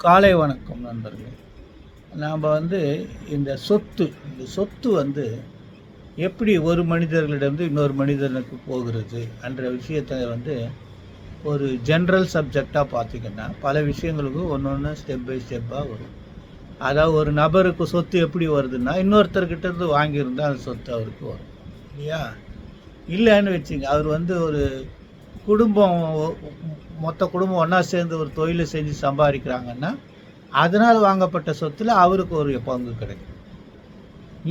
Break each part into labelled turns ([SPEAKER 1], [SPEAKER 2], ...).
[SPEAKER 1] காலை வணக்கம் நண்பர்கள். நாம் வந்து இந்த சொத்து இந்த சொத்து வந்து எப்படி ஒரு மனிதர்களிடமிருந்து இன்னொரு மனிதனுக்கு போகிறது என்ற விஷயத்தை வந்து ஒரு ஜென்ரல் சப்ஜெக்டாக பார்த்தீங்கன்னா பல விஷயங்களுக்கும் ஒன்று ஒன்று ஸ்டெப் பை ஸ்டெப்பாக வரும். அதாவது ஒரு நபருக்கு சொத்து எப்படி வருதுன்னா இன்னொருத்தர்கிட்ட இருந்து அந்த சொத்து அவருக்கு வரும். இல்லையா? இல்லைன்னு வச்சுங்க அவர் வந்து ஒரு குடும்பம் மொத்த குடும்பம் ஒன்றா சேர்ந்து ஒரு தொழிலை செஞ்சு சம்பாதிக்கிறாங்கன்னா அதனால் வாங்கப்பட்ட சொத்தில் அவருக்கு ஒரு பங்கு கிடைக்கும்.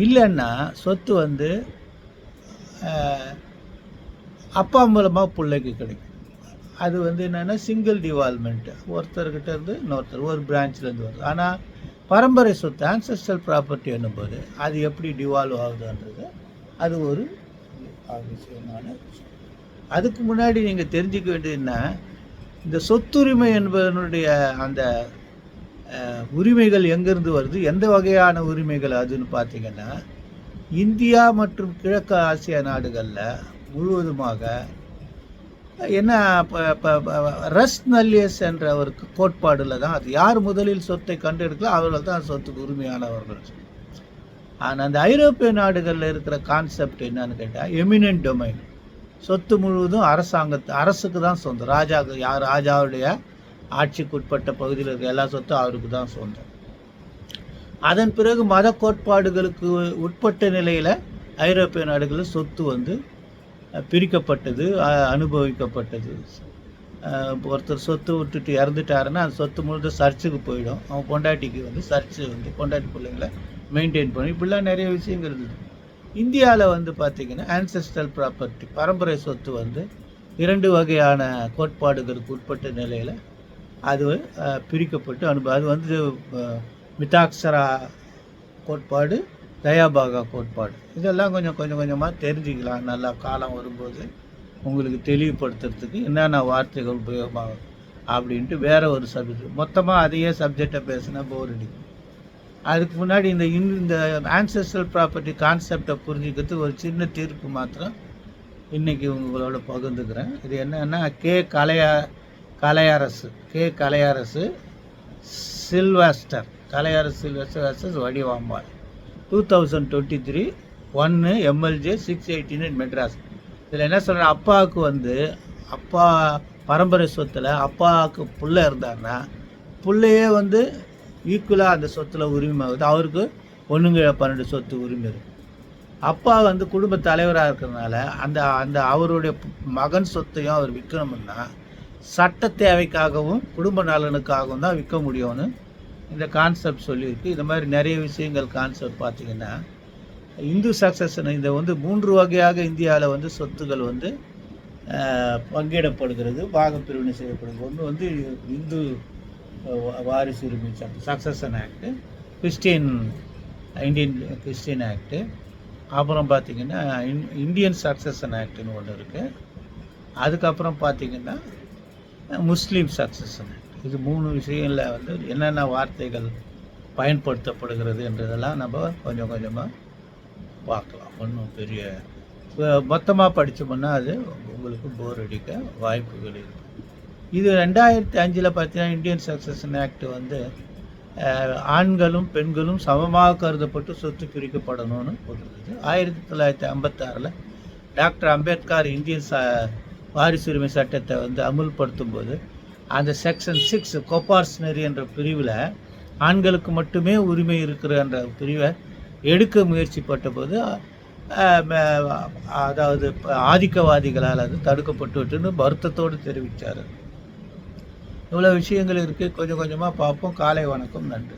[SPEAKER 1] இல்லைன்னா சொத்து வந்து அப்பா மூலமாக பிள்ளைக்கு கிடைக்கும். அது வந்து என்னென்னா சிங்கிள் டிவால்மெண்ட்டு ஒருத்தர்கிட்ட இருந்து இன்னொருத்தர் ஒரு பிரான்ச்லேருந்து வருது ஆனால் பரம்பரை சொத்து ஆன்சஸ்ட்ரல் ப்ராப்பர்ட்டி என்னும்போது அது எப்படி டிவால்வ் ஆகுதுன்றது அது ஒரு அவசியமான விஷயம் அதுக்கு முன்னாடி நீங்கள் தெரிஞ்சுக்க வேண்டியது என்ன? இந்த சொத்துரிமை என்பதனுடைய அந்த உரிமைகள் எங்கேருந்து வருது? எந்த வகையான உரிமைகள் அதுன்னு பார்த்தீங்கன்னா இந்தியா மற்றும் கிழக்கு ஆசிய நாடுகளில் முழுவதுமாக என்ன ரஸ் நல்லியஸ் என்ற ஒரு கோட்பாடில் தான் அது. யார் முதலில் சொத்தை கண்டெடுக்கலோ அவர்கள் தான் சொத்துக்கு உரிமையானவர்கள். ஆனால் அந்த ஐரோப்பிய நாடுகளில் இருக்கிற கான்செப்ட் என்னன்னு கேட்டால் எமினன்ட் டொமைன் சொத்து முழுவதும் அரசாங்கத்து அரசுக்கு தான் சொந்தம். ராஜாவுக்கு யார் ராஜாவுடைய ஆட்சிக்குட்பட்ட பகுதியில் இருக்க எல்லா சொத்தும் அவருக்கு தான் சொந்தம். அதன் பிறகு மத கோட்பாடுகளுக்கு உட்பட்ட நிலையில் ஐரோப்பிய நாடுகளில் சொத்து வந்து பிரிக்கப்பட்டது அனுபவிக்கப்பட்டது. ஒருத்தர் சொத்து விட்டுட்டு இறந்துட்டாருன்னா அந்த சொத்து முழுதும் சர்ச்சுக்கு போயிடும். அவன் பொண்டாட்டிக்கு வந்து சர்ச்சு வந்து பொண்டாட்டி பிள்ளைங்களை மெயின்டைன் பண்ணி இப்படிலாம் நிறைய விஷயங்கள் இருக்குது. இந்தியாவில் வந்து பார்த்திங்கன்னா ஆன்செஸ்ட்ரல் ப்ராப்பர்ட்டி பரம்பரை சொத்து வந்து இரண்டு வகையான கோட்பாடுகளுக்கு உட்பட்ட நிலையில் அது பிரிக்கப்பட்டு அனுபவம் அது வந்து மிதாக்ஷரா கோட்பாடு தயாபாகா கோட்பாடு. இதெல்லாம் கொஞ்சம் கொஞ்சம் கொஞ்சமாக தெரிஞ்சுக்கலாம். நல்லா காலம் வரும்போது உங்களுக்கு தெளிவுபடுத்துறதுக்கு என்னென்ன வார்த்தைகள் உபயோகமாகும் அப்படின்ட்டு வேற ஒரு சப்ஜெக்ட் மொத்தமாக அதையே சப்ஜெக்டை பேசினா போர் அடிக்கும். அதுக்கு முன்னாடி இந்த இன் இந்த ஆன்சஸ்ட்ரல் ப்ராப்பர்ட்டி கான்செப்டை புரிஞ்சுக்கிறதுக்கு ஒரு சின்ன தீர்ப்பு மாத்திரம் இன்றைக்கி உங்களோட பகிர்ந்துக்கிறேன். இது என்னென்னா கே கலையா Kalaiyarasu K Kalaiyarasu Sylvester Kalaiyarasu Sylvester versus Vadivambal. Two thousand twenty three ஒன்று எம்எல்ஜே சிக்ஸ் எயிட்டி மெட்ராஸ் இதில் என்ன சொல்கிறேன் அப்பாவுக்கு வந்து அப்பா பரம்பரை சொத்தில் அப்பாவுக்கு பிள்ளை இருந்தாருன்னா பிள்ளையே வந்து ஈக்குவலாக அந்த சொத்தில் உரிமை ஆகுது அவருக்கு ஒன்றுங்க பன்னெண்டு சொத்து உரிமை இருக்கு. அப்பா வந்து குடும்ப தலைவராக இருக்கிறதுனால அந்த அந்த அவருடைய மகன் சொத்தையும் அவர் விற்கணும்னா சட்ட தேவைக்காகவும் குடும்ப நலனுக்காகவும் தான் விற்க முடியும்னு இந்த கான்செப்ட் சொல்லியிருக்கு. இந்த மாதிரி நிறைய விஷயங்கள் கான்செப்ட் பார்த்தீங்கன்னா இந்து சக்சஷன் இந்த வந்து மூன்று வகையாக இந்தியாவில் வந்து சொத்துக்கள் வந்து பங்கிடப்படுகிறது பாகப்பிரிவினை செய்யப்படுகிறது. ஒன்று வந்து இந்து வாரிசு உரிமை சட்டம் succession act Christian Indian Christian act அப்புறம் பார்த்தீங்கன்னா இன்- இந்தியன் சக்சஷன் ஆக்டுன்னு ஒன்று இருக்குது அதுக்கப்புறம் பார்த்திங்கன்னா முஸ்லீம் சக்சஷன் ஆக்ட் இது மூணு விஷயங்களில் வந்து என்னென்ன வார்த்தைகள் பயன்படுத்தப்படுகிறது என்றதெல்லாம் நம்ம கொஞ்சம் கொஞ்சமாக பார்க்கலாம். ஒன்றும் பெரிய மொத்தமாக படித்தோம்னா அது உங்களுக்கு போர் அடிக்க வாய்ப்புகள் இருக்குது இது ரெண்டாயிரத்தி அஞ்சில் பார்த்தீங்கன்னா இந்தியன் சக்சஷன் ஆக்ட் வந்து ஆண்களும் பெண்களும் சமமாக கருதப்பட்டு சொத்து பிரிக்கப்படணும்னு போட்டிருந்தது. ஆயிரத்தி தொள்ளாயிரத்தி ஐம்பத்தாறில் டாக்டர் அம்பேத்கர் இந்தியன் ச வாரிசுரிமை சட்டத்தை வந்து அமுல்படுத்தும் போது அந்த செக்ஷன் சிக்ஸ் கோபார்ஸ்னரி என்ற பிரிவில் ஆண்களுக்கு மட்டுமே உரிமை இருக்கிறன்ற பிரிவை எடுக்க முயற்சிப்பட்ட போது அதாவது ஆதிக்கவாதிகளால் அது தடுக்கப்பட்டு விட்டுன்னு வருத்தத்தோடு தெரிவித்தார். இவ்வளோ விஷயங்கள் இருக்குது கொஞ்சம் கொஞ்சமாக பார்ப்போம். காலை வணக்கம். நன்றி.